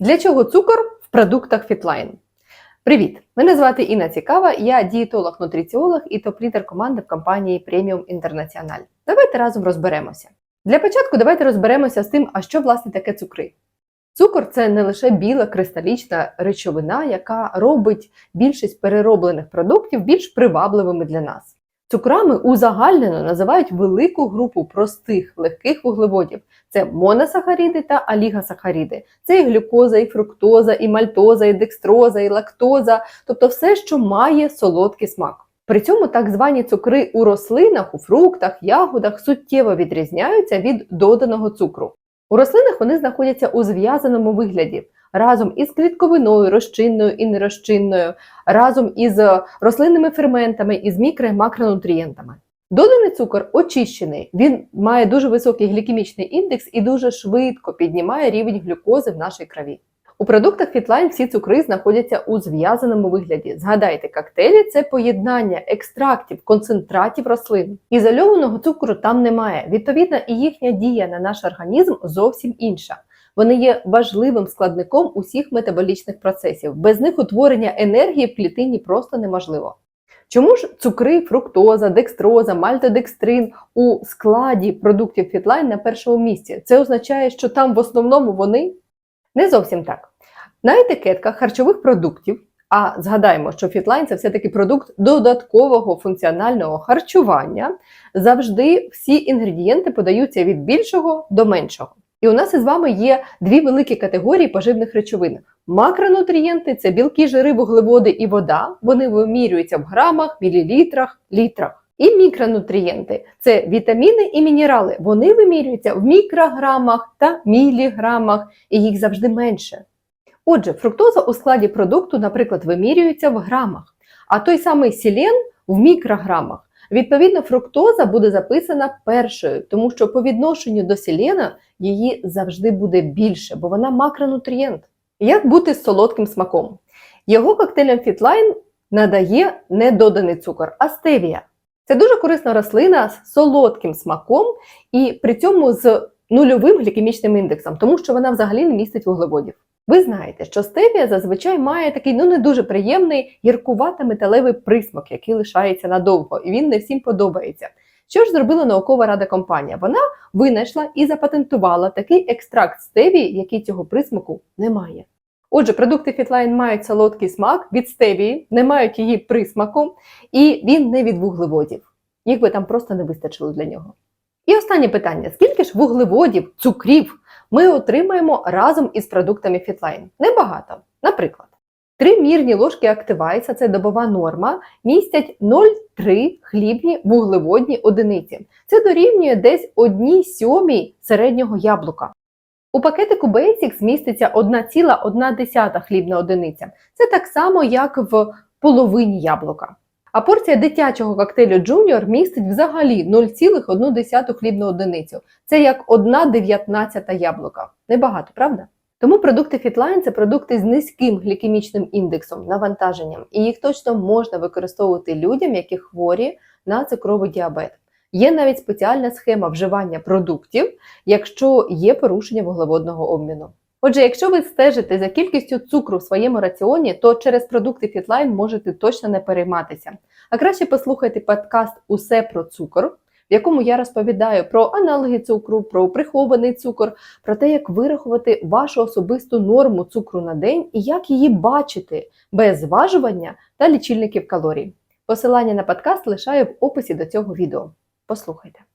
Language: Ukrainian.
Для чого цукор в продуктах Fitline? Привіт! Мене звати Інна Цікава, я дієтолог-нутриціолог і топ-лідер команди в компанії Premium International. Давайте разом розберемося. Для початку давайте розберемося з тим, а що власне таке цукри. Цукор це не лише біла кристалічна речовина, яка робить більшість перероблених продуктів більш привабливими для нас. Цукрами узагальнено називають велику групу простих легких вуглеводів. Це моносахаріди та алігосахаріди. Це і глюкоза, і фруктоза, і мальтоза, і декстроза, і лактоза, тобто все, що має солодкий смак. При цьому так звані цукри у рослинах, у фруктах, ягодах суттєво відрізняються від доданого цукру. У рослинах вони знаходяться у зв'язаному вигляді разом із клітковиною, розчинною і нерозчинною, разом із рослинними ферментами, із мікро і макронутрієнтами. Доданий цукор очищений, він має дуже високий глікемічний індекс і дуже швидко піднімає рівень глюкози в нашій крові. У продуктах Fitline всі цукри знаходяться у зв'язаному вигляді. Згадайте, коктейлі це поєднання екстрактів, концентратів рослин. Ізольованого цукру там немає. Відповідно, і їхня дія на наш організм зовсім інша. Вони є важливим складником усіх метаболічних процесів. Без них утворення енергії в клітині просто неможливо. Чому ж цукри, фруктоза, декстроза, мальтодекстрин у складі продуктів Fitline на першому місці? Це означає, що там в основному вони не зовсім так. На етикетках харчових продуктів, а згадаємо, що Fitline – це все-таки продукт додаткового функціонального харчування, завжди всі інгредієнти подаються від більшого до меншого. І у нас із вами є дві великі категорії поживних речовин. Макронутрієнти це білки, жири, вуглеводи і вода. Вони вимірюються в грамах, мілілітрах, літрах. І мікронутрієнти це вітаміни і мінерали. Вони вимірюються в мікрограмах та міліграмах, і їх завжди менше. Отже, фруктоза у складі продукту, наприклад, вимірюється в грамах, а той самий селен в мікрограмах. Відповідно, фруктоза буде записана першою, тому що по відношенню до селена її завжди буде більше, бо вона макронутрієнт. Як бути з солодким смаком? Його коктейлям Fitline надає не доданий цукор, а стевія. Це дуже корисна рослина з солодким смаком і при цьому з нульовим глікемічним індексом, тому що вона взагалі не містить вуглеводів. Ви знаєте, що стевія зазвичай має такий ну не дуже приємний гіркувато металевий присмак, який лишається надовго, і він не всім подобається. Що ж зробила наукова рада компанія? Вона винайшла і запатентувала такий екстракт стевії, який цього присмаку не має. Отже, продукти Fitline мають солодкий смак від стевії, не мають її присмаку, і він не від вуглеводів. Їх би там просто не вистачило для нього. І останнє питання: скільки ж вуглеводів, цукрів ми отримаємо разом із продуктами Fitline? Небагато. Наприклад, три мірні ложки активайса, це добова норма, містять 0,3 хлібні вуглеводні одиниці. Це дорівнює десь 1 сьомій середнього яблука. У пакетику Basics міститься 1,1 хлібна одиниця. Це так само, як в половині яблука. А порція дитячого коктейлю Junior містить взагалі 0,1 хлібну одиницю. Це як 1,19 яблука. Небагато, правда? Тому продукти Fitline – це продукти з низьким глікемічним індексом, навантаженням, і їх точно можна використовувати людям, які хворі на цукровий діабет. Є навіть спеціальна схема вживання продуктів, якщо є порушення вуглеводного обміну. Отже, якщо ви стежите за кількістю цукру в своєму раціоні, то через продукти Fitline можете точно не перейматися. А краще послухайте подкаст Усе про цукор, в якому я розповідаю про аналоги цукру, про прихований цукор, про те, як вирахувати вашу особисту норму цукру на день і як її бачити без зважування та лічильників калорій. Посилання на подкаст лишаю в описі до цього відео. Послухайте.